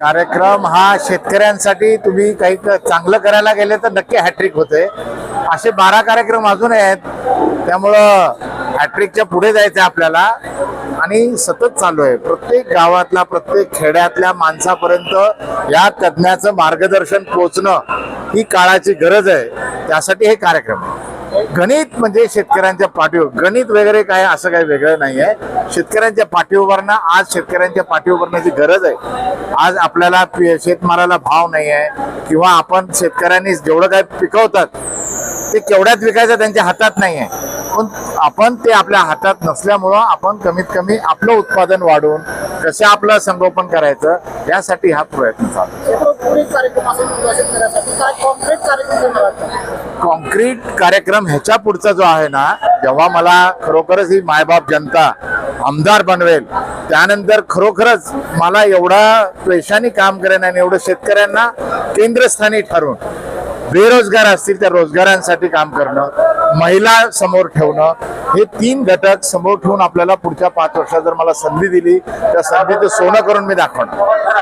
कार्यक्रम हा शेतकऱ्यांसाठी तुम्ही काही चांगलं करायला गेले तर नक्की हॅट्रिक होते. असे बारा कार्यक्रम अजून आहेत. त्यामुळं हॅट्रिकच्या पुढे जायचं आहे आपल्याला. आणि सतत चालू आहे. प्रत्येक गावातला प्रत्येक खेड्यातल्या माणसापर्यंत या तज्ज्ञाचं मार्गदर्शन पोचणं ही काळाची गरज आहे. त्यासाठी हे कार्यक्रम आहे. गणित म्हणजे शेतकऱ्यांच्या पाठीवर गणित वगैरे काय असं काही वेगळं नाही आहे शेतकऱ्यांच्या पाठीवरनं आज शेतकऱ्यांच्या पाठीवरण्याची गरज आहे आज आपल्याला शेतमालाला भाव नाही आहे किंवा आपण शेतकऱ्यांनी जेवढं काय पिकवतात ते केवढ्यात विकायचं त्यांच्या हातात नाही आहे पण आपण ते आपल्या हातात नसल्यामुळं आपण कमीत कमी आपलं उत्पादन वाढवून कसं आपलं संगोपन करायचं यासाठी हा प्रयत्न चालू कार्यक्रम कॉन्क्रीट कार्यक्रम ह्याच्या पुढचा जो आहे ना जेव्हा मला खरोखरच ही मायबाप जनता आमदार बनवेल त्यानंतर खरोखरच मला एवढा पैशानी काम करेन आणि एवढं शेतकऱ्यांना केंद्रस्थानी ठरवून बेरोजगार असतील त्या रोजगारांसाठी काम करणं महिला समोर ठेवणं हे तीन घटक समोर ठेवून आपल्याला पुढच्या पाच वर्षात जर मला संधी दिली त्या संधीचं सोनं करून मी दाखवणार.